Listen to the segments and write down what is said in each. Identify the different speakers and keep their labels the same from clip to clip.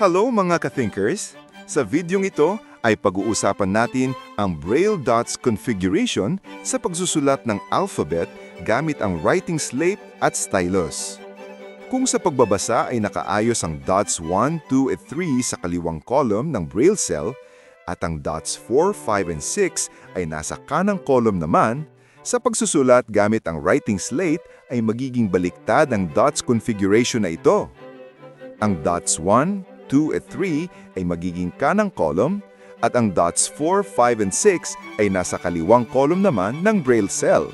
Speaker 1: Hello mga ka-thinkers! Sa videong ito ay pag-uusapan natin ang Braille dots configuration sa pagsusulat ng alphabet gamit ang writing slate at stylus. Kung sa pagbabasa ay nakaayos ang dots 1, 2 at 3 sa kaliwang column ng Braille cell at ang dots 4, 5 and 6 ay nasa kanang column naman, sa pagsusulat gamit ang writing slate ay magiging baliktad ang dots configuration na ito. Ang dots 1, 2 at 3 ay magiging kanang column at ang dots 4, 5 and 6 ay nasa kaliwang column naman ng Braille cell.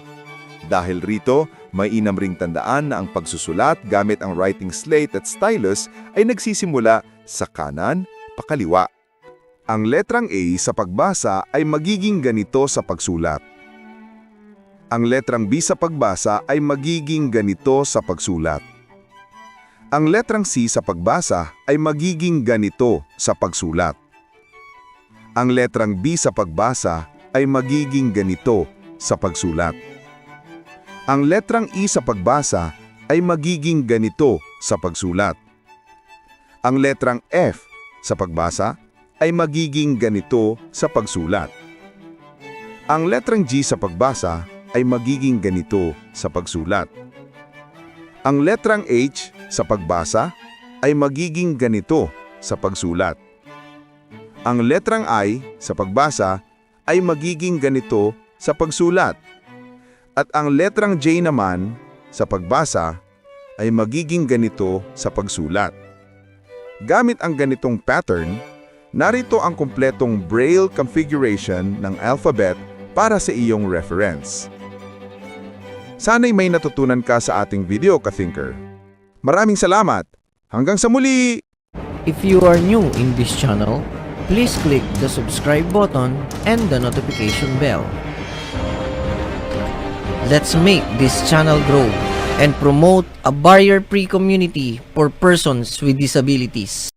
Speaker 1: Dahil rito, may inam ring tandaan na ang pagsusulat gamit ang writing slate at stylus ay nagsisimula sa kanan, pakaliwa. Ang letrang A sa pagbasa ay magiging ganito sa pagsulat. Ang letrang B sa pagbasa ay magiging ganito sa pagsulat. Ang letrang C sa pagbasa ay magiging ganito sa pagsulat. Ang letrang B sa pagbasa ay magiging ganito sa pagsulat. Ang letrang E sa pagbasa ay magiging ganito sa pagsulat. Ang letrang F sa pagbasa ay magiging ganito sa pagsulat. Ang letrang G sa pagbasa ay magiging ganito sa pagsulat. Ang letrang H sa pagbasa ay magiging ganito sa pagsulat. Ang letrang I sa pagbasa ay magiging ganito sa pagsulat. At ang letrang J naman sa pagbasa ay magiging ganito sa pagsulat. Gamit ang ganitong pattern, narito ang kumpletong Braille configuration ng alphabet para sa iyong reference. Sana'y may natutunan ka sa ating video, ka-thinker. Maraming salamat! Hanggang sa muli!
Speaker 2: If you are new in this channel, please click the subscribe button and the notification bell. Let's make this channel grow and promote a barrier-free community for persons with disabilities.